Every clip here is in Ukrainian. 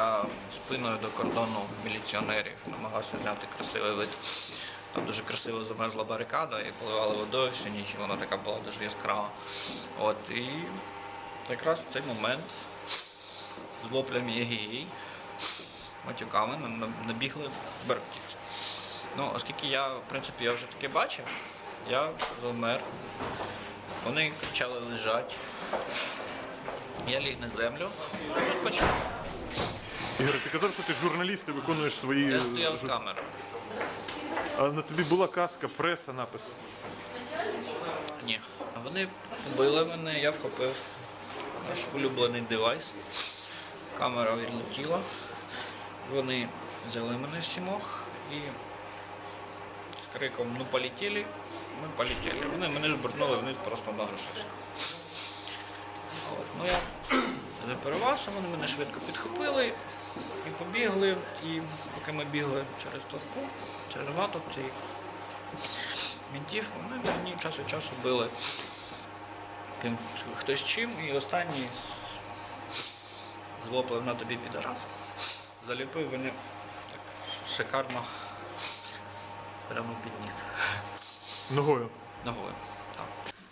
а спиною до кордону міліціонерів намагався зняти красивий вид. Там дуже красиво замерзла барикада і поливали водою всю ніч, і вона така була дуже яскрава. От, і якраз в цей момент з воплями єгій, матюками на- на- набігли беркутівці. Ну, оскільки я, в принципі, я вже таке бачив, я завмер. Вони почали лежати. Я ліг на землю, відпочив. Ігор, ти казав, що ти журналіст і виконуєш свої. Я стояв з жур- камерою. А на тобі була каска, преса, напис. Ні. Вони побили мене, я вхопив наш улюблений девайс. Камера відлетіла. Вони взяли мене сімох і з криком ну полетіли, ми полетіли. Вони мене жбурнули вниз просто на. От. Ну я заперевався, вони мене швидко підхопили і побігли. І поки ми бігли через толпу, через натовп цей мінтів, вони мені час від часу били ким, хтось чим, і останній з воплем на тобі підарас. Заліпив мене так шикарно прямо під ніс. Ногою. Ногою.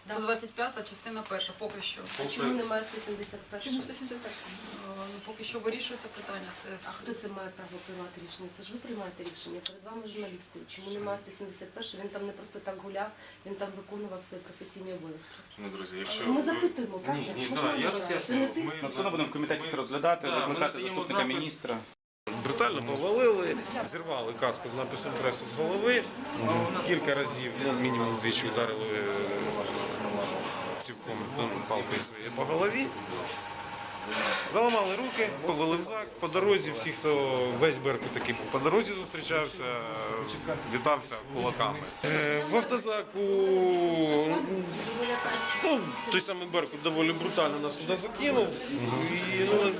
Так. 125 частина перша, поки що. А чому немає 171? Чому 171? Ну, поки що вирішується питання. Це А хто це має право приймати рішення? Це ж ви приймаєте рішення. Перед вами журналісти. Чому немає 171? Він там не просто так гуляв, він там виконував свої професійні обов'язки. Ну, друзі, якщо Ми ви- запитуємо, правда? Ні, ні, Можна да, я роз'яснюю. Це не ти? Ми- Ну, все одно будемо в комітеті це розглядати, Да, ми викликати надаємо заступника запит. міністра. Брутально повалили, зірвали каску з написом преси з голови. Кілька разів, ну мінімум двічі ударили е, цівком ну, палкою своєю по голові. Заламали руки, повели в зак, по дорозі, всі, хто весь Беркут такий по дорозі зустрічався, вітався кулаками. Е, В автозаку ну, той самий Беркут доволі брутально нас туди закинув. І, ну,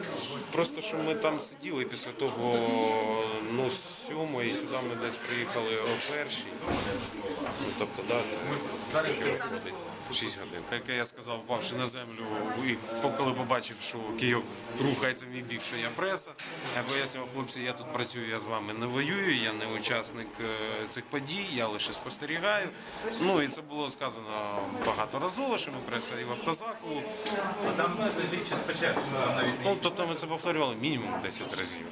просто що ми там сиділи після того, ну, з сьомої сюди ми десь приїхали о першій. Ну, тобто, да, це скільки 6 годин. Яке я сказав, впавши на землю, і коли побачив, що Київ рухається в мій бік, що я преса. Я пояснював, хлопці, я тут працюю, я з вами не воюю, я не учасник е, цих подій, я лише спостерігаю. Ну і це було сказано багаторазово, що ми преса і в автозаку. Там слідчі спочатку навіть Ну, тобто ми це повторювали мінімум 10 разів.